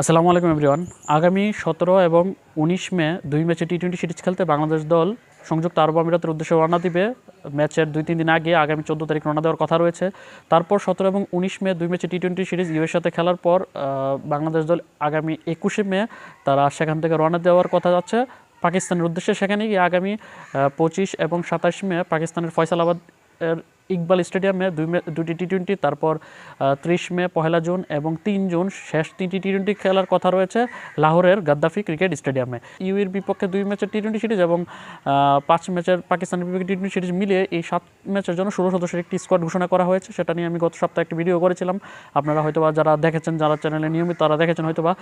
আসসালামু আলাইকুম এভরিওয়ান। আগামী সতেরো এবং উনিশ মে দুই ম্যাচে টি টোয়েন্টি সিরিজ খেলতে বাংলাদেশ দল সংযুক্ত আরব আমিরাতের উদ্দেশ্যে রওনা দিবে। ম্যাচের দুই, তিন দিন আগে আগামী চোদ্দ তারিখ রওনা দেওয়ার কথা রয়েছে। তারপর সতেরো এবং উনিশ মে দুই ম্যাচে টি টোয়েন্টি সিরিজ ইউএর সাথে খেলার পর বাংলাদেশ দল আগামী একুশে মে তারা সেখান থেকে রওনা দেওয়ার কথা যাচ্ছে পাকিস্তানের উদ্দেশ্যে সেখানে গিয়ে আগামী পঁচিশ এবং সাতাশ মে পাকিস্তানের ফয়সালাবাদ এর ইকবাল স্টেডিয়ামে দুই দুটি টি টোয়েন্টি তারপর ত্রিশ মে পহেলা জুন এবং তিন জুন শেষ তিনটি টি টোয়েন্টি খেলার কথা রয়েছে লাহোরের গাদ্দাফি ক্রিকেট স্টেডিয়ামে ইউএর বিপক্ষে দুই ম্যাচের টি টোয়েন্টি সিরিজ এবং পাঁচ ম্যাচের পাকিস্তানের বিপক্ষে টি টোয়েন্টি সিরিজ মিলিয়ে এই সাত ম্যাচের জন্য ষোলো সদস্যের একটি স্কোয়াড ঘোষণা করা হয়েছে। সেটা নিয়ে আমি গত সপ্তাহে একটি ভিডিও করেছিলাম। আপনারা হয়তোবা যারা দেখেছেন, যারা চ্যানেলে নিয়মিত তারা দেখেছেন হয়তোবা।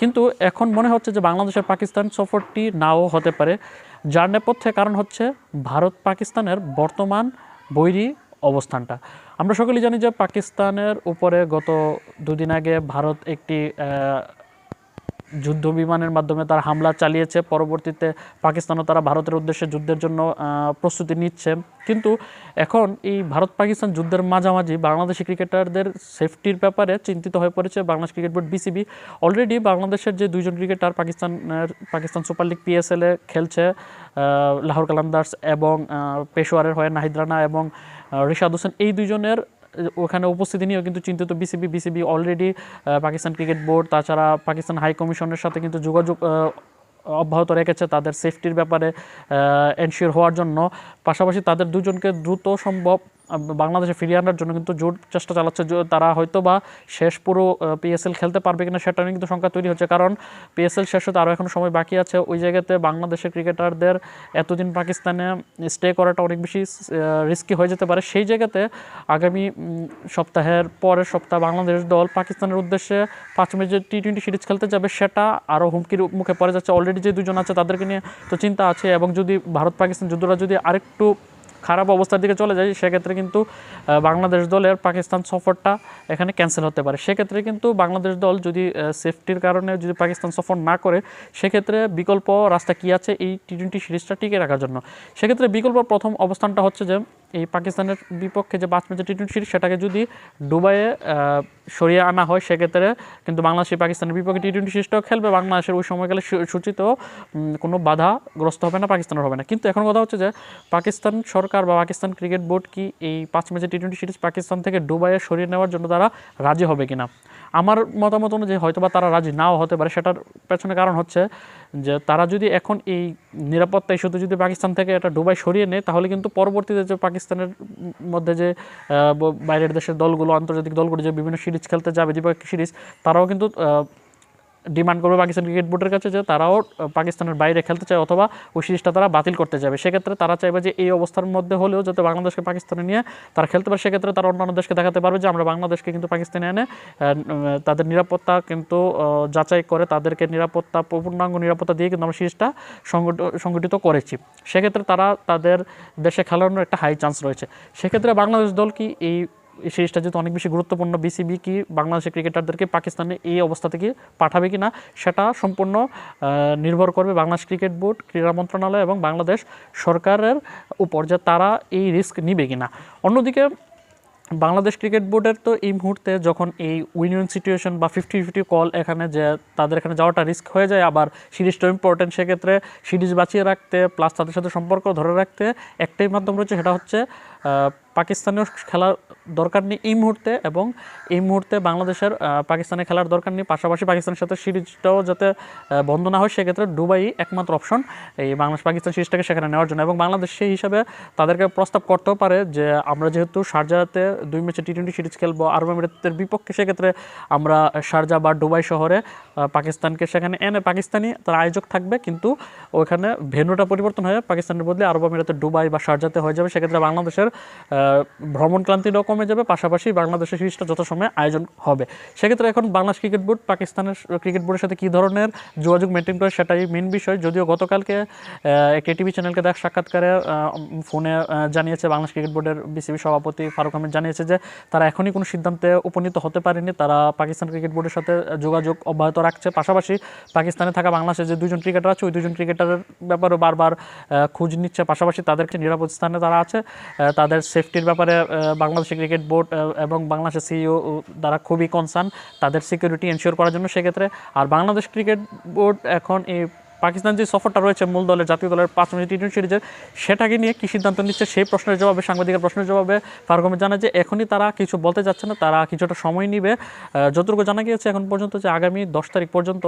কিন্তু এখন মনে হচ্ছে যে বাংলাদেশের পাকিস্তান সফরটি নাও হতে পারে। যার নেপথ্যে কারণ হচ্ছে ভারত পাকিস্তানের বর্তমান বৈরী অবস্থানটা। আমরা সকলেই জানি যে পাকিস্তানের উপরে গত দুদিন আগে ভারত একটি যুদ্ধ বিমানের মাধ্যমে তার হামলা চালিয়েছে। পরবর্তীতে পাকিস্তানও তারা ভারতের উদ্দেশ্যে যুদ্ধের জন্য প্রস্তুতি নিচ্ছে। কিন্তু এখন এই ভারত পাকিস্তান যুদ্ধের মাঝামাঝি বাংলাদেশি ক্রিকেটারদের সেফটির ব্যাপারে চিন্তিত হয়ে পড়েছে Bangladesh cricket board BCB. Already বাংলাদেশের যে দুইজন ক্রিকেটার পাকিস্তানের, পাকিস্তান সুপার লিগ পিএসএলে খেলছে লাহোর কালান্দার্স এবং পেশোয়ারের হয়ে নাহিদ রানা এবং রিশাদ হোসেন। এই দুইজনের ওখানে উপস্থিতি নিয়েও কিন্তু চিন্তিত BCB BCB already Pakistan cricket board তাছাড়া পাকিস্তান হাই কমিশনের সাথে কিন্তু যোগাযোগ অব্যাহত রেখেছে তাদের সেফটির ব্যাপারে এনশিওর হওয়ার জন্য। পাশাপাশি তাদের দুজনকে দ্রুত সম্ভব বাংলাদেশে ফিরিয়ে আনার জন্য কিন্তু জোর চেষ্টা চালাচ্ছে। তারা হয়তো বা শেষ পুরো পিএসএল খেলতে পারবে কিনা সেটা নিয়ে কিন্তু সংখ্যা তৈরি হচ্ছে। কারণ পিএসএল শেষ হতে আরও এখন সময় বাকি আছে। ওই জায়গাতে বাংলাদেশের ক্রিকেটারদের এতদিন পাকিস্তানে স্টে করাটা অনেক বেশি রিস্কি হয়ে যেতে পারে। সেই জায়গাতে আগামী সপ্তাহের পরের সপ্তাহ বাংলাদেশ দল পাকিস্তানের উদ্দেশ্যে পাঁচ ম্যাচের টি টোয়েন্টি সিরিজ খেলতে যাবে। সেটা আরও হুমকির মুখে পড়ে যাচ্ছে। অলরেডি যে দুজন আছে তাদেরকে নিয়ে তো চিন্তা আছে। এবং যদি ভারত পাকিস্তান যুদ্ধটা যদি আরেকটু খারাপ অবস্থার দিকে চলে যায় সেক্ষেত্রে কিন্তু বাংলাদেশ দলের পাকিস্তান সফরটা এখানে ক্যান্সেল হতে পারে। সেক্ষেত্রে কিন্তু বাংলাদেশ দল যদি সেফটির কারণে যদি পাকিস্তান সফর না করে সেক্ষেত্রে বিকল্প রাস্তা কী আছে এই টি টোয়েন্টি সিরিজটা টিকে রাখার জন্য? সেক্ষেত্রে বিকল্প প্রথম অবস্থানটা হচ্ছে যে এই পাকিস্তানের বিপক্ষে যে পাঁচ ম্যাচের টি টোয়েন্টি সিরিজ সেটাকে যদি দুবাইয়ে আহ, সরিয়ে আনা হয় সেক্ষেত্রে কিন্তু বাংলাদেশ পাকিস্তানের বিপক্ষে টি টোয়েন্টি সিরিজটাও খেলবে। বাংলাদেশের ওই সময়কালে সূ- সূচিতেও কোনো বাধাগ্রস্ত হবে না, পাকিস্তানের হবে না। কিন্তু এখন কথা হচ্ছে যে, পাকিস্তান সরকার বা পাকিস্তান ক্রিকেট বোর্ড কি এই পাঁচ ম্যাচের টি টোয়েন্টি সিরিজ পাকিস্তান থেকে দুবাইয়ে সরিয়ে নেওয়ার জন্য তারা রাজি হবে কিনা? আমার মতামত অনুযায়ী হয়তোবা তারা রাজি নাও হতে পারে। সেটার পেছনে কারণ হচ্ছে যে, তারা যদি এখন এই নিরাপত্তা ইস্যুতে যদি পাকিস্তান থেকে এটা দুবাই সরিয়ে নেয়, তাহলে কিন্তু পরবর্তীতে যে পাকিস্তানের মধ্যে যে বাইরের দেশের দলগুলো, আন্তর্জাতিক দলগুলো যে বিভিন্ন সিরিজ খেলতে যাবে দ্বিপাক্ষিক সিরিজ, তারাও কিন্তু ডিমান্ড করবে পাকিস্তান ক্রিকেট বোর্ডের কাছে যে তারাও পাকিস্তানের বাইরে খেলতে চায় অথবা ওই সিরিজটা তারা বাতিল করতে যাবে। সেক্ষেত্রে তারা চাইবে যে এই অবস্থার মধ্যে হলেও যাতে বাংলাদেশকে পাকিস্তানে নিয়ে তারা খেলতে পারে। সেক্ষেত্রে তারা অন্যান্য দেশকে দেখাতে পারবে যে আমরা বাংলাদেশকে কিন্তু পাকিস্তানে এনে তাদের নিরাপত্তা কিন্তু যাচাই করে তাদেরকে নিরাপত্তা, পূর্ণাঙ্গ নিরাপত্তা দিয়ে কিন্তু আমরা সিরিজটা সংগঠিত করেছি। সেক্ষেত্রে তারা তাদের দেশে খেলানোর একটা হাই চান্স রয়েছে। সেক্ষেত্রে বাংলাদেশ দল কি এই সিরিজটা যেহেতু অনেক বেশি গুরুত্বপূর্ণ বিসিবি কি বাংলাদেশের ক্রিকেটারদেরকে পাকিস্তানে এই অবস্থা থেকে পাঠাবে কি না সেটা সম্পূর্ণ নির্ভর করবে বাংলাদেশ ক্রিকেট বোর্ড, ক্রীড়া মন্ত্রণালয় এবং বাংলাদেশ সরকারের উপর যে তারা এই রিস্ক নিবে কি না অন্যদিকে বাংলাদেশ ক্রিকেট বোর্ডের তো এই মুহূর্তে যখন এই উইন উইন সিচুয়েশন বা ফিফটি ফিফটি কল এখানে যে তাদের এখানে যাওয়াটা রিস্ক হয়ে যায়, আবার সিরিজটা ইম্পর্টেন্ট সেক্ষেত্রে সিরিজ বাঁচিয়ে রাখতে প্লাস তাদের সাথে সম্পর্ক ধরে রাখতে একটাই মাধ্যম রয়েছে, সেটা হচ্ছে আহ, পাকিস্তানেও খেলার দরকার নেই এই মুহূর্তে এবং এই মুহূর্তে বাংলাদেশের পাকিস্তানে খেলার দরকার নেই। পাশাপাশি পাকিস্তানের সাথে সিরিজটাও যাতে বন্ধ না হয় সেক্ষেত্রে দুবাই একমাত্র অপশন এই বাংলাদেশ পাকিস্তান সিরিজটাকে সেখানে নেওয়ার জন্য। এবং বাংলাদেশ সেই হিসাবে তাদেরকে প্রস্তাব করতেও পারে যে আমরা যেহেতু শারজাতে দুই ম্যাচে টি টোয়েন্টি সিরিজ খেলব আরব আমিরাতের বিপক্ষে সেক্ষেত্রে আমরা শারজা বা দুবাই শহরে পাকিস্তানকে সেখানে এনে পাকিস্তানি তার আয়োজক থাকবে। কিন্তু ওখানে ভেন্যুটা পরিবর্তন হয়ে পাকিস্তানের বদলে আরব আমিরাতের দুবাই বা শারজাতে হয়ে যাবে। সেক্ষেত্রে বাংলাদেশের ভ্রমণ ক্লান্তিটাও কমে যাবে, পাশাপাশি বাংলাদেশের সিরিজটা যথাসময়ে আয়োজন হবে। সেক্ষেত্রে এখন বাংলাদেশ ক্রিকেট বোর্ড, পাকিস্তানের ক্রিকেট বোর্ডের সাথে কী ধরনের যোগাযোগ মেনটেন করে সেটাই মেন বিষয়। যদিও গতকালকে একটি টিভি চ্যানেলকে দেখ সাক্ষাৎকারে ফোনে জানিয়েছে বাংলাদেশ ক্রিকেট বোর্ডের বিসিবি সভাপতি ফারুক আহমেদ জানিয়েছে যে, তারা এখনই কোনো সিদ্ধান্তে উপনীত হতে পারেনি। তারা পাকিস্তান ক্রিকেট বোর্ডের সাথে যোগাযোগ অব্যাহত রাখছে। পাশাপাশি পাকিস্তানে থাকা বাংলাদেশের যে দুজন ক্রিকেটার আছে, ওই দুজন ক্রিকেটারের ব্যাপারে বারবার খোঁজ নিচ্ছে। পাশাপাশি তাদেরকে নিরাপদ স্থানে তারা আছে। তাদের সেফটির ব্যাপারে বাংলাদেশ ক্রিকেট বোর্ড এবং বাংলাদেশের সিইও দ্বারা খুবই কনসার্ন তাদের সিকিউরিটি এনশিওর করার জন্য সেক্ষেত্রে। আর বাংলাদেশ ক্রিকেট বোর্ড এখন এই পাকিস্তান যে সফরটা রয়েছে মূল দলের, জাতীয় দলের পাঁচ ম্যাচ টি টোয়েন্টি সিরিজের, সেটাকে নিয়ে কী সিদ্ধান্ত নিচ্ছে সেই প্রশ্নের জবাবে, সাংবাদিকের প্রশ্নের জবাবে ফারুক আহমেদ জানায় যে এখনই তারা কিছু বলতে যাচ্ছে না, তারা কিছুটা সময় নিবে। যতটুকু জানা গিয়েছে এখন পর্যন্ত যে আগামী দশ তারিখ পর্যন্ত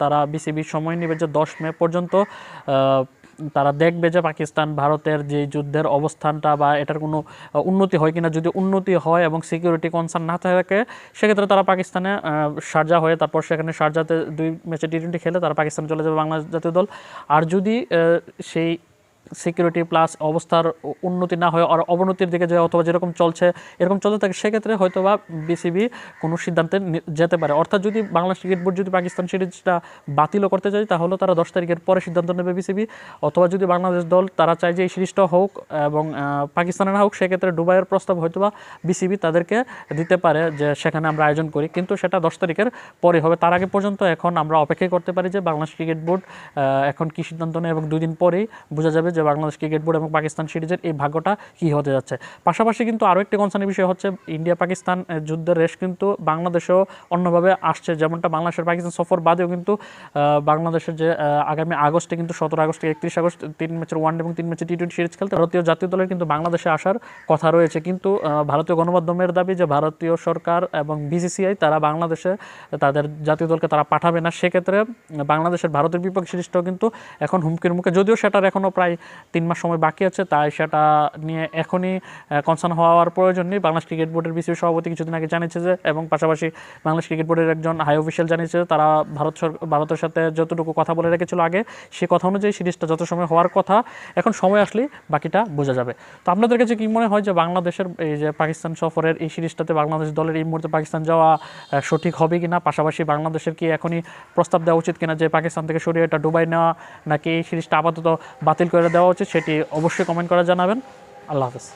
তারা বিসিবি সময় নেবে যে দশ মে পর্যন্ত। তারা দেখবে যে পাকিস্তান ভারতের যে যুদ্ধের অবস্থানটা বা এটার কোনো উন্নতি হয় কিনা, যদি উন্নতি হয় এবং সিকিউরিটি কনসার্ন না থাকে, সেক্ষেত্রে তারা পাকিস্তানে সারজা হয়ে তারপর সেখানে সারজাতে দুই ম্যাচে টি টোয়েন্টি খেলে তারা পাকিস্তানে চলে যাবে বাংলাদেশ জাতীয় দল। আর যদি সেই সিকিউরিটি প্লাস অবস্থার উন্নতি না হয় আর অবনতির দিকে যায় অথবা যেরকম চলছে, এরকম চলতে থাকে, সেক্ষেত্রে হয়তো বা বিসিবি কোনো সিদ্ধান্তে যেতে পারে। অর্থাৎ যদি বাংলাদেশ ক্রিকেট বোর্ড যদি পাকিস্তান সিরিজটা বাতিলও করতে চায়, তাহলে তারা দশ তারিখের পরে সিদ্ধান্ত নেবে বিসিবি অথবা যদি বাংলাদেশ দল, তারা চায় যে এই সিরিজটা হোক এবং পাকিস্তানে না হোক, সেক্ষেত্রে দুবাইয়ের প্রস্তাব হয়তো বা বিসিবি তাদেরকে দিতে পারে যে সেখানে আমরা আয়োজন করি। কিন্তু সেটা দশ তারিখের পরে হবে। তার আগে পর্যন্ত এখন আমরা অপেক্ষা করতে পারি যে বাংলাদেশ ক্রিকেট বোর্ড এখন কী সিদ্ধান্ত নেয় এবং দুদিন পরেই বোঝা যাবে যে বাংলাদেশ ক্রিকেট বোর্ড এবং পাকিস্তান সিরিজের এই ভাগ্যটা কী হতে যাচ্ছে। পাশাপাশি কিন্তু আরও একটি কনসার্নের বিষয় হচ্ছে ইন্ডিয়া পাকিস্তান যুদ্ধের রেশ কিন্তু বাংলাদেশেও অন্যভাবে আসছে। যেমনটা বাংলাদেশের পাকিস্তান সফর বাদেও কিন্তু বাংলাদেশের যে আগামী আগস্টে কিন্তু সতেরো আগস্ট একত্রিশ আগস্ট তিন ম্যাচের ওয়ান এবং তিন ম্যাচের টি টোয়েন্টি সিরিজ খেলতে ভারতীয় জাতীয় দলের কিন্তু বাংলাদেশে আসার কথা রয়েছে। কিন্তু ভারতীয় গণমাধ্যমের দাবি যে ভারতীয় সরকার এবং বিসিসিআই তারা বাংলাদেশে তাদের জাতীয় দলকে তারা পাঠাবে না, সেক্ষেত্রে বাংলাদেশের ভারতের বিপক্ষ সিরিজটাও কিন্তু এখন হুমকির মুখে। যদিও সেটার এখনও প্রায় তিন মাস সময় বাকি আছে, তাই সেটা নিয়ে এখনই কনসার্ন হওয়ার প্রয়োজন নেই। বাংলাদেশ ক্রিকেট বোর্ডের বিসিবি সভাপতি কিছুদিন আগে জানিয়েছে যে, এবং পাশাপাশি বাংলাদেশ ক্রিকেট বোর্ডের একজন হাই অফিসিয়াল জানিয়েছে, তারা ভারত ভারতের সাথে যতটুকু কথা বলে রেখেছিল আগে, সে কথা অনুযায়ী সিরিজটা যত সময় হওয়ার কথা, এখন সময় আসলেই বাকিটা বোঝা যাবে। তো আপনাদের কাছে কি মনে হয় যে বাংলাদেশের, এই যে পাকিস্তান সফরের এই সিরিজটাতে বাংলাদেশ দলের এই মুহূর্তে পাকিস্তান যাওয়া সঠিক হবে কিনা? পাশাপাশি বাংলাদেশের কি এখনই প্রস্তাব দেওয়া উচিত কিনা যে পাকিস্তান থেকে সরিয়ে এটা ডুবাই নেওয়া, নাকি এই সিরিজটা আপাতত বাতিল করে দেওয়া উচিত সেটি অবশ্যই কমেন্ট করে জানাবেন। আল্লাহ হাফেজ।